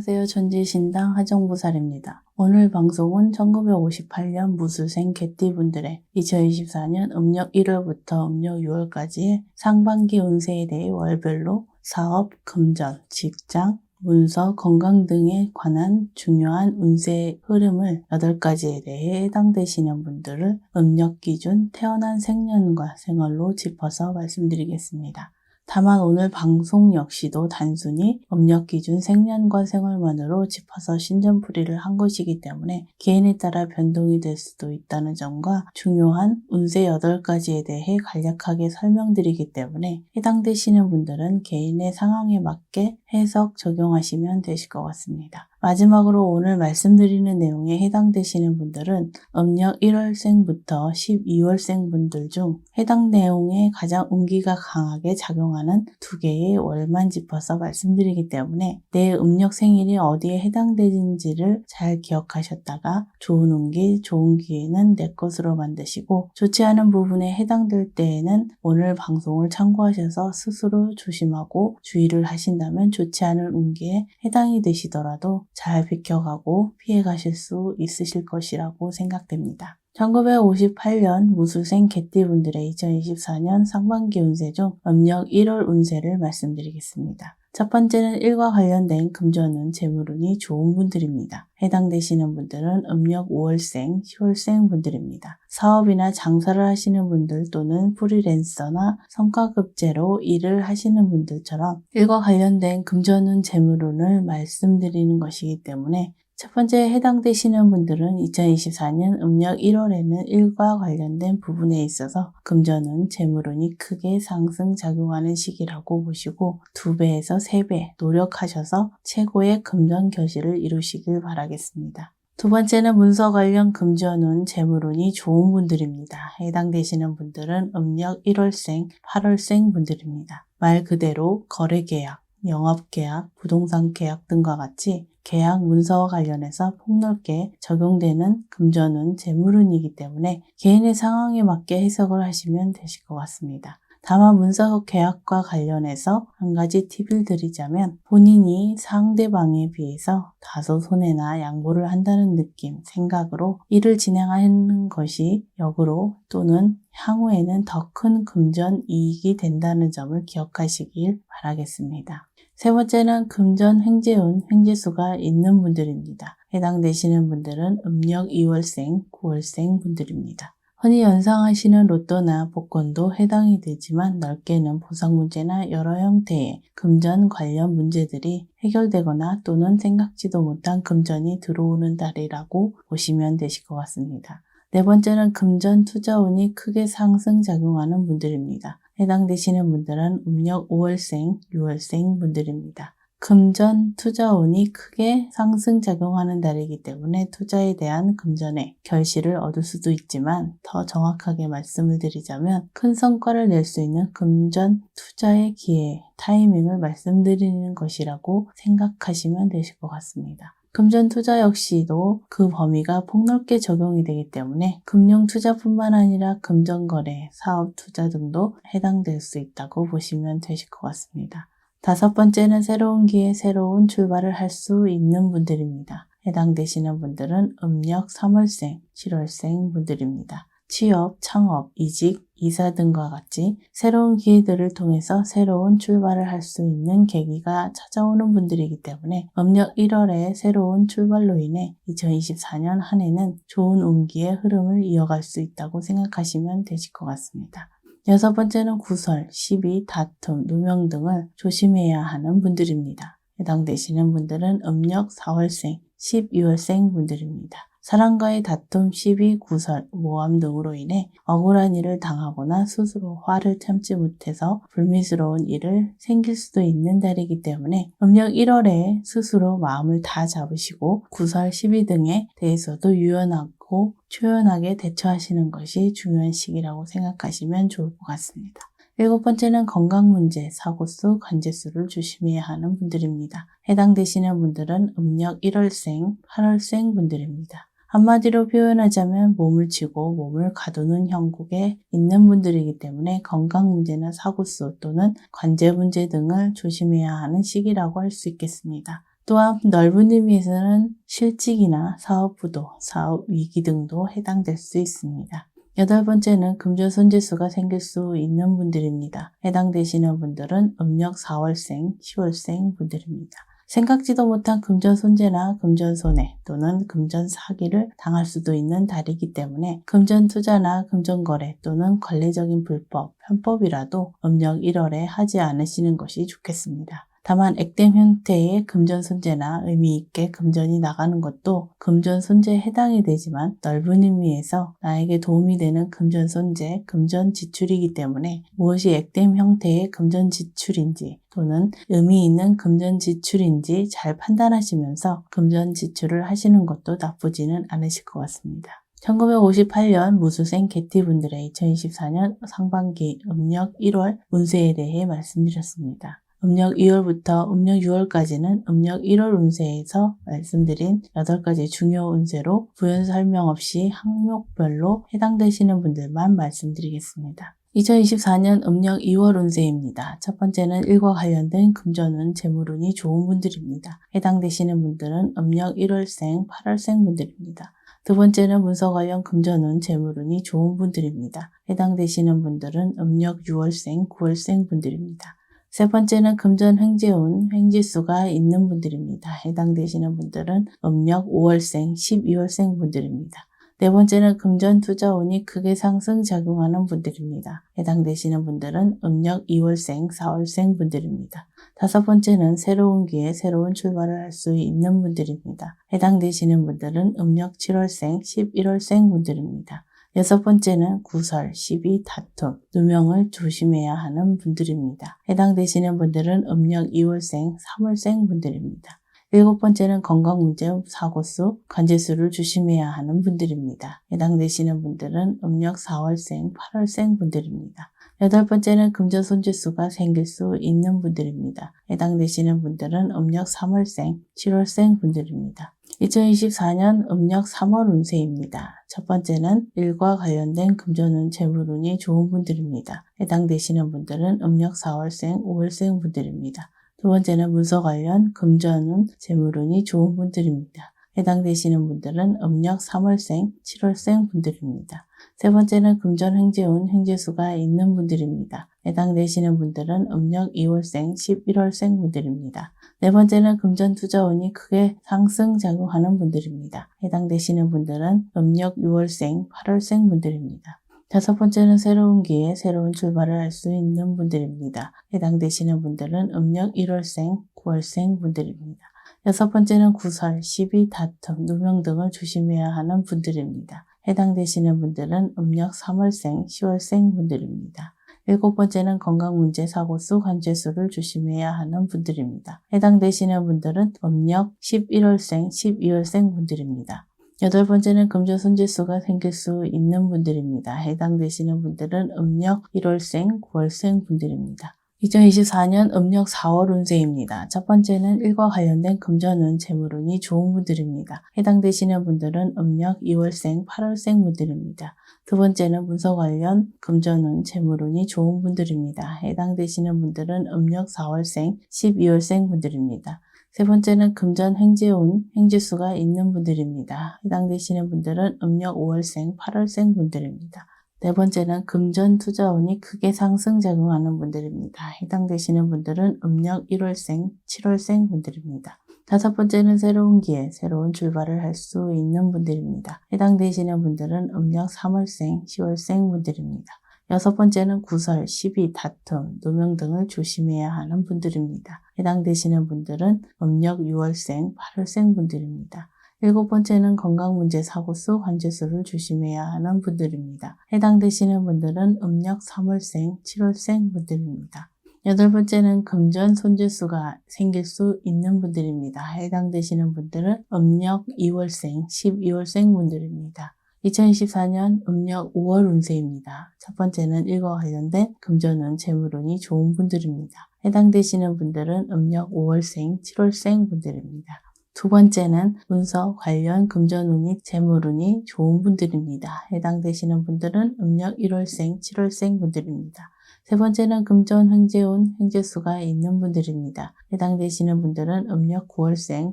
안녕하세요. 전지신당 하정부살입니다. 오늘 방송은 1958년 무술생 개띠분들의 2024년 음력 1월부터 음력 6월까지의 상반기 운세에 대해 월별로 사업, 금전, 직장, 문서, 건강 등에 관한 중요한 운세 흐름을 8가지에 대해 해당되시는 분들을 음력 기준 태어난 생년과 생월로 짚어서 말씀드리겠습니다. 다만 오늘 방송 역시도 단순히 음력 기준 생년과 생월만으로 짚어서 신전풀이를 한 것이기 때문에 개인에 따라 변동이 될 수도 있다는 점과 중요한 운세 8가지에 대해 간략하게 설명드리기 때문에 해당되시는 분들은 개인의 상황에 맞게 해석 적용하시면 되실 것 같습니다. 마지막으로 오늘 말씀드리는 내용에 해당되시는 분들은 음력 1월생부터 12월생 분들 중 해당 내용에 가장 운기가 강하게 작용하는 두 개의 월만 짚어서 말씀드리기 때문에 내 음력 생일이 어디에 해당되는지를 잘 기억하셨다가 좋은 운기, 좋은 기회는 내 것으로 만드시고 좋지 않은 부분에 해당될 때에는 오늘 방송을 참고하셔서 스스로 조심하고 주의를 하신다면 좋지 않은 운기에 해당이 되시더라도 잘 비켜가고 피해가실 수 있으실 것이라고 생각됩니다. 1958년 무술생 개띠분들의 2024년 상반기 운세 중 음력 1월 운세를 말씀드리겠습니다. 첫 번째는 일과 관련된 금전운, 재물운이 좋은 분들입니다. 해당되시는 분들은 음력 5월생, 10월생 분들입니다. 사업이나 장사를 하시는 분들 또는 프리랜서나 성과급제로 일을 하시는 분들처럼 일과 관련된 금전운, 재물운을 말씀드리는 것이기 때문에 첫 번째 해당되시는 분들은 2024년 음력 1월에는 일과 관련된 부분에 있어서 금전은 재물운이 크게 상승 작용하는 시기라고 보시고 2배에서 3배 노력하셔서 최고의 금전 결실을 이루시길 바라겠습니다. 두 번째는 문서 관련 금전운, 재물운이 좋은 분들입니다. 해당되시는 분들은 음력 1월생, 8월생 분들입니다. 말 그대로 거래 계약, 영업 계약, 부동산 계약 등과 같이 계약 문서와 관련해서 폭넓게 적용되는 금전은 재물운이기 때문에 개인의 상황에 맞게 해석을 하시면 되실 것 같습니다. 다만 문서 계약과 관련해서 한 가지 팁을 드리자면 본인이 상대방에 비해서 다소 손해나 양보를 한다는 느낌, 생각으로 일을 진행하는 것이 역으로 또는 향후에는 더 큰 금전 이익이 된다는 점을 기억하시길 바라겠습니다. 세 번째는 금전 횡재운, 횡재수가 있는 분들입니다. 해당되시는 분들은 음력 2월생, 9월생 분들입니다. 흔히 연상하시는 로또나 복권도 해당이 되지만 넓게는 보상 문제나 여러 형태의 금전 관련 문제들이 해결되거나 또는 생각지도 못한 금전이 들어오는 달이라고 보시면 되실 것 같습니다. 네 번째는 금전 투자운이 크게 상승작용하는 분들입니다. 해당되시는 분들은 음력 5월생, 6월생 분들입니다. 금전 투자운이 크게 상승 작용하는 달이기 때문에 투자에 대한 금전의 결실을 얻을 수도 있지만 더 정확하게 말씀을 드리자면 큰 성과를 낼 수 있는 금전 투자의 기회, 타이밍을 말씀드리는 것이라고 생각하시면 되실 것 같습니다. 금전 투자 역시도 그 범위가 폭넓게 적용이 되기 때문에 금융 투자뿐만 아니라 금전 거래, 사업 투자 등도 해당될 수 있다고 보시면 되실 것 같습니다. 다섯 번째는 새로운 기회, 새로운 출발을 할 수 있는 분들입니다. 해당되시는 분들은 음력 3월생, 7월생 분들입니다. 취업, 창업, 이직, 이사 등과 같이 새로운 기회들을 통해서 새로운 출발을 할 수 있는 계기가 찾아오는 분들이기 때문에 음력 1월에 새로운 출발로 인해 2024년 한 해는 좋은 운기의 흐름을 이어갈 수 있다고 생각하시면 되실 것 같습니다. 여섯 번째는 구설, 시비, 다툼, 누명 등을 조심해야 하는 분들입니다. 해당되시는 분들은 음력 4월생, 12월생 분들입니다. 사람과의 다툼, 시비, 구설, 모함 등으로 인해 억울한 일을 당하거나 스스로 화를 참지 못해서 불미스러운 일을 생길 수도 있는 달이기 때문에 음력 1월에 스스로 마음을 다 잡으시고 구설, 시비 등에 대해서도 유연하고 초연하게 대처하시는 것이 중요한 시기라고 생각하시면 좋을 것 같습니다. 일곱 번째는 건강 문제, 사고수, 관제수를 조심해야 하는 분들입니다. 해당되시는 분들은 음력 1월생, 8월생 분들입니다. 한마디로 표현하자면 몸을 치고 몸을 가두는 형국에 있는 분들이기 때문에 건강 문제나 사고수 또는 관제 문제 등을 조심해야 하는 시기라고 할 수 있겠습니다. 또한 넓은 의미에서는 실직이나 사업 부도, 사업 위기 등도 해당될 수 있습니다. 여덟 번째는 금전 손재수가 생길 수 있는 분들입니다. 해당되시는 분들은 음력 4월생, 10월생 분들입니다. 생각지도 못한 금전 손재나 금전 손해 또는 금전 사기를 당할 수도 있는 달이기 때문에 금전 투자나 금전 거래 또는 관례적인 불법, 편법이라도 음력 1월에 하지 않으시는 것이 좋겠습니다. 다만 액땜 형태의 금전 손재나 의미 있게 금전이 나가는 것도 금전 손재에 해당이 되지만 넓은 의미에서 나에게 도움이 되는 금전 손재, 금전 지출이기 때문에 무엇이 액땜 형태의 금전 지출인지 또는 의미 있는 금전 지출인지 잘 판단하시면서 금전 지출을 하시는 것도 나쁘지는 않으실 것 같습니다. 1958년 무수생 개띠분들의 2024년 상반기 음력 1월 운세에 대해 말씀드렸습니다. 음력 2월부터 음력 6월까지는 음력 1월 운세에서 말씀드린 8가지 중요 운세로 부연 설명 없이 항목별로 해당되시는 분들만 말씀드리겠습니다. 2024년 음력 2월 운세입니다. 첫 번째는 일과 관련된 금전운, 재물운이 좋은 분들입니다. 해당되시는 분들은 음력 1월생, 8월생 분들입니다. 두 번째는 문서 관련 금전운, 재물운이 좋은 분들입니다. 해당되시는 분들은 음력 6월생, 9월생 분들입니다. 세 번째는 금전 횡재운, 횡지수가 있는 분들입니다. 해당되시는 분들은 음력 5월생, 12월생 분들입니다. 네 번째는 금전 투자운이 크게 상승작용하는 분들입니다. 해당되시는 분들은 음력 2월생, 4월생 분들입니다. 다섯 번째는 새로운 기회, 새로운 출발을 할 수 있는 분들입니다. 해당되시는 분들은 음력 7월생, 11월생 분들입니다. 여섯 번째는 구설, 시비, 다툼, 누명을 조심해야 하는 분들입니다. 해당되시는 분들은 음력 2월생, 3월생 분들입니다. 일곱 번째는 건강 문제, 사고수, 관제수를 조심해야 하는 분들입니다. 해당되시는 분들은 음력 4월생, 8월생 분들입니다. 여덟 번째는 금전 손재수가 생길 수 있는 분들입니다. 해당되시는 분들은 음력 3월생, 7월생 분들입니다. 2024년 음력 3월 운세입니다. 첫 번째는 일과 관련된 금전운, 재물운이 좋은 분들입니다. 해당되시는 분들은 음력 4월생, 5월생 분들입니다. 두 번째는 문서 관련 금전운, 재물운이 좋은 분들입니다. 해당되시는 분들은 음력 3월생, 7월생 분들입니다. 세 번째는 금전 횡재운, 횡재수가 있는 분들입니다. 해당되시는 분들은 음력 2월생, 11월생 분들입니다. 네 번째는 금전 투자운이 크게 상승 작용하는 분들입니다. 해당되시는 분들은 음력 6월생, 8월생 분들입니다. 다섯 번째는 새로운 기회, 새로운 출발을 할 수 있는 분들입니다. 해당되시는 분들은 음력 1월생, 9월생 분들입니다. 여섯 번째는 구설, 시비, 다툼, 누명 등을 조심해야 하는 분들입니다. 해당되시는 분들은 음력 3월생, 10월생 분들입니다. 일곱 번째는 건강 문제, 사고수, 관제수를 조심해야 하는 분들입니다. 해당되시는 분들은 음력 11월생, 12월생 분들입니다. 여덟 번째는 금전 손재수가 생길 수 있는 분들입니다. 해당되시는 분들은 음력 1월생, 9월생 분들입니다. 2024년 음력 4월 운세입니다. 첫 번째는 일과 관련된 금전운, 재물운이 좋은 분들입니다. 해당되시는 분들은 음력 2월생, 8월생 분들입니다. 두 번째는 문서 관련 금전운, 재물운이 좋은 분들입니다. 해당되시는 분들은 음력 4월생, 12월생 분들입니다. 세 번째는 금전 횡재운, 횡재수가 있는 분들입니다. 해당되시는 분들은 음력 5월생, 8월생 분들입니다. 네 번째는 금전 투자운이 크게 상승작용하는 분들입니다. 해당되시는 분들은 음력 1월생, 7월생 분들입니다. 다섯 번째는 새로운 기회, 새로운 출발을 할 수 있는 분들입니다. 해당되시는 분들은 음력 3월생, 10월생 분들입니다. 여섯 번째는 구설, 시비, 다툼, 누명 등을 조심해야 하는 분들입니다. 해당되시는 분들은 음력 6월생, 8월생 분들입니다. 일곱 번째는 건강 문제 사고수, 관제수를 조심해야 하는 분들입니다. 해당되시는 분들은 음력 3월생, 7월생 분들입니다. 여덟 번째는 금전 손재수가 생길 수 있는 분들입니다. 해당되시는 분들은 음력 2월생, 12월생 분들입니다. 2024년 음력 5월 운세입니다. 첫 번째는 일과 관련된 금전운, 재물운이 좋은 분들입니다. 해당되시는 분들은 음력 5월생, 7월생 분들입니다. 두 번째는 문서 관련 금전운이 재물운이 좋은 분들입니다. 해당되시는 분들은 음력 1월생, 7월생 분들입니다. 세 번째는 금전, 횡재운, 횡재수가 있는 분들입니다. 해당되시는 분들은 음력 9월생,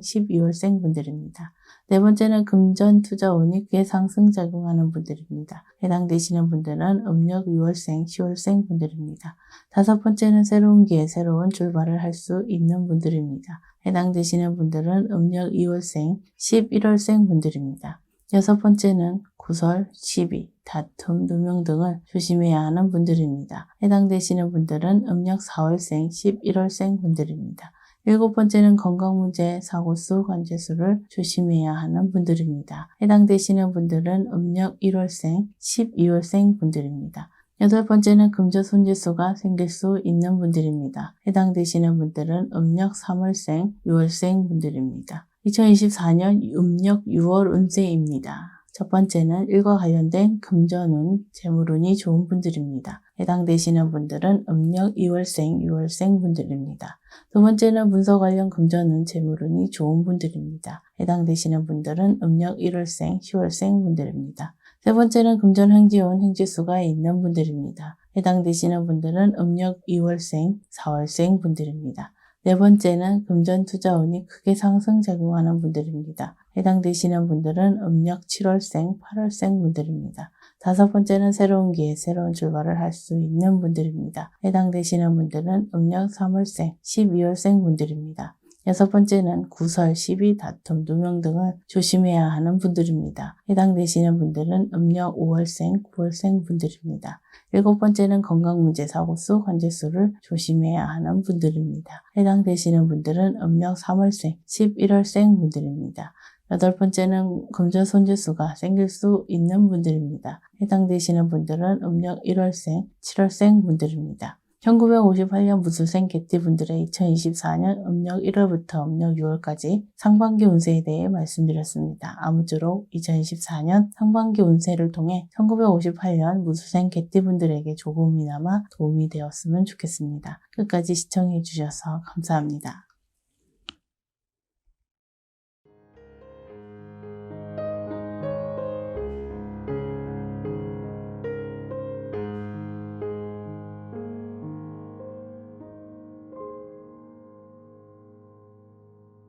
12월생 분들입니다. 네 번째는 금전 투자운이 꽤 상승 작용하는 분들입니다. 해당되시는 분들은 음력 6월생, 10월생 분들입니다. 다섯 번째는 새로운 기회, 새로운 출발을 할 수 있는 분들입니다. 해당되시는 분들은 음력 2월생, 11월생 분들입니다. 여섯 번째는 구설, 시비, 다툼, 누명 등을 조심해야 하는 분들입니다. 해당되시는 분들은 음력 4월생, 11월생 분들입니다. 일곱 번째는 건강 문제, 사고수, 관제수를 조심해야 하는 분들입니다. 해당되시는 분들은 음력 1월생, 12월생 분들입니다. 여덟 번째는 금전 손재수가 생길 수 있는 분들입니다. 해당되시는 분들은 음력 3월생, 6월생 분들입니다. 2024년 음력 6월 운세입니다. 첫 번째는 일과 관련된 금전운, 재물운이 좋은 분들입니다. 해당되시는 분들은 음력 2월생, 6월생 분들입니다. 두 번째는 문서 관련 금전운, 재물운이 좋은 분들입니다. 해당되시는 분들은 음력 1월생, 10월생 분들입니다. 세 번째는 금전 행지운, 행지수가 있는 분들입니다. 해당되시는 분들은 음력 2월생, 4월생 분들입니다. 네 번째는 금전 투자운이 크게 상승작용하는 분들입니다. 해당되시는 분들은 음력 7월생, 8월생 분들입니다. 다섯 번째는 새로운 기회, 새로운 출발을 할 수 있는 분들입니다. 해당되시는 분들은 음력 3월생, 12월생 분들입니다. 여섯 번째는 구설, 시비, 다툼, 누명 등을 조심해야 하는 분들입니다. 해당되시는 분들은 음력 5월생, 9월생 분들입니다. 일곱 번째는 건강 문제, 사고수, 관제수를 조심해야 하는 분들입니다. 해당되시는 분들은 음력 3월생, 11월생 분들입니다. 여덟 번째는 금전 손재수가 생길 수 있는 분들입니다. 해당되시는 분들은 음력 1월생, 7월생 분들입니다. 1958년 무술생 개띠분들의 2024년 음력 1월부터 음력 6월까지 상반기 운세에 대해 말씀드렸습니다. 아무쪼록 2024년 상반기 운세를 통해 1958년 무술생 개띠분들에게 조금이나마 도움이 되었으면 좋겠습니다. 끝까지 시청해 주셔서 감사합니다.